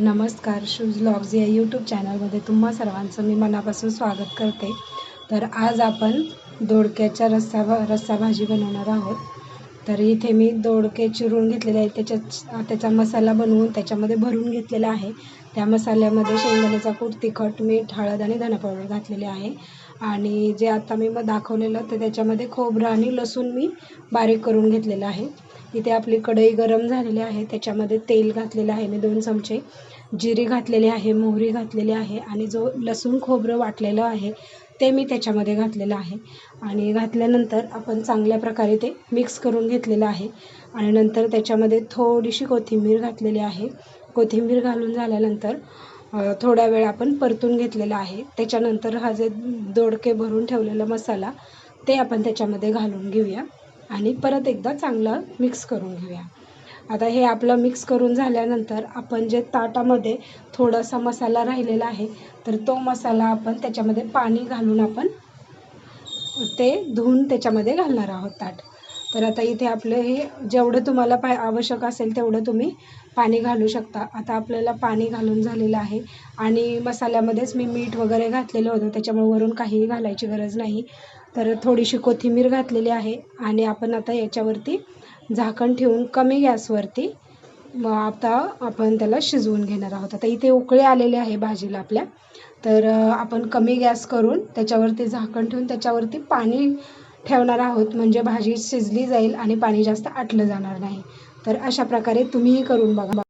नमस्कार shoes logs या YouTube चॅनलमध्ये तुम्हा सर्वांचं मी मनापासून स्वागत करते. तर आज आपण दोडक्याच्या रस्सा भा रस्सा भाजी बनवणार आहोत. तर इथे मी दोडके चिरून घेतलेले आहेत. त्याच्यात त्याचा मसाला बनवून त्याच्यामध्ये भरून घेतलेला आहे. त्या मसाल्यामध्ये शेंगदाण्याचा कूट तिखट मीठ हळद आणि धना पावडर घातलेले आहे. आणि जे आता मी मग दाखवलेलं तर त्याच्यामध्ये खोबरं आणि लसूण मी बारीक करून घेतलेलं आहे. इथे आपली कढई गरम झालेली आहे. त्याच्यामध्ये तेल घातलेलं आहे मी दोन चमचे. जिरे घातलेले आहे मोहरी घातलेली आहे आणि जो लसूण खोबरं वाटलेलं आहे ते मी त्याच्यामध्ये घातलेलं आहे. आणि घातल्यानंतर आपण चांगल्या प्रकारे ते मिक्स करून घेतलेलं आहे. आणि नंतर त्याच्यामध्ये थोडीशी कोथिंबीर घातलेली आहे. कोथिंबीर घालून झाल्यानंतर थोडा वेळ आपण परतून घेतलेला आहे. त्याच्यानंतर हा जे दोडके भरून ठेवलेला मसाला ते आपण त्याच्यामध्ये घालून घेऊया. आणि परत एकदा चांगलं मिक्स करून घेऊया. आता हे आपलं मिक्स करून झाल्यानंतर आपण जे ताटामध्ये थोडासा मसाला राहिलेला आहे तर तो मसाला आपण त्याच्यामध्ये पाणी घालून आपण ते धुवून त्याच्यामध्ये घालणार आहोत ताट. तर आता इथे आपलं हे जेवढं तुम्हाला पाय आवश्यक असेल तेवढं तुम्ही पाणी घालू शकता. आता आपल्याला पाणी घालून झालेलं आहे आणि मसाल्यामध्येच मी मीठ वगैरे घातलेलं होतं. त्याच्यामुळे वरून काहीही घालायची गरज नाही. तर थोडीशी कोथिंबीर घातलेली आहे आणि आपण आता याच्यावरती झाकण ठेवून कमी गॅसवरती मग आता आपण त्याला शिजवून घेणार आहोत. आता इथे उकळे आलेले आहे भाजीला आपल्या. तर आपण कमी गॅस करून त्याच्यावरती झाकण ठेवून त्याच्यावरती पाणी ठेवणार आहोत. म्हणजे भाजी शिजली जाईल आणि पाणी जास्त आटलं जाणार नाही. तर अशा प्रकारे तुम्हीही करून बघा.